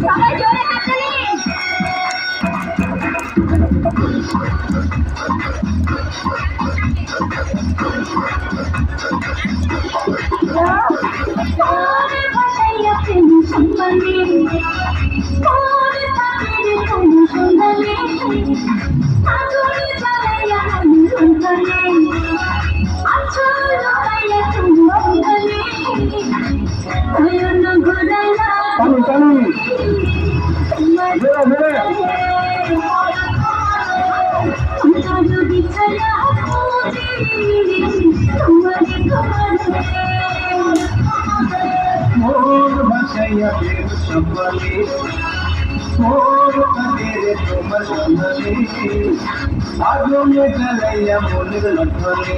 সবাই জোরে হাততালি তোর ভাষাইয়া বিছানা খুঁজি তোমার ঘরে মোর ভাষাইয়া প্রেম সম্বলে মোর কাদের তোমার সন্ধানে আগুনে জ্বালাইয়া মনের লক্ষণে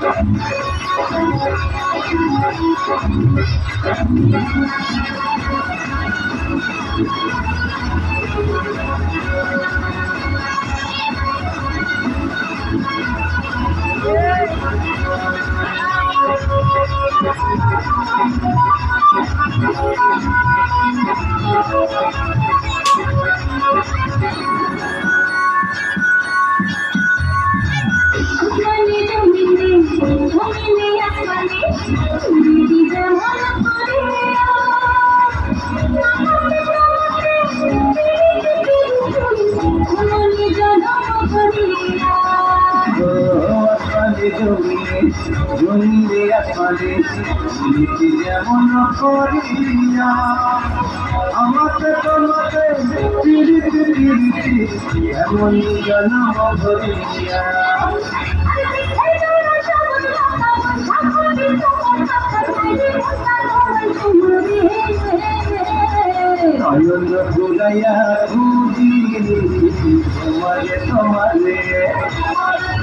Thank you. জমিনে আসমানে নীতি আমাকে তোমাকে এমন জন্ম ধরিয়া তোমারে তোমারে তোমারে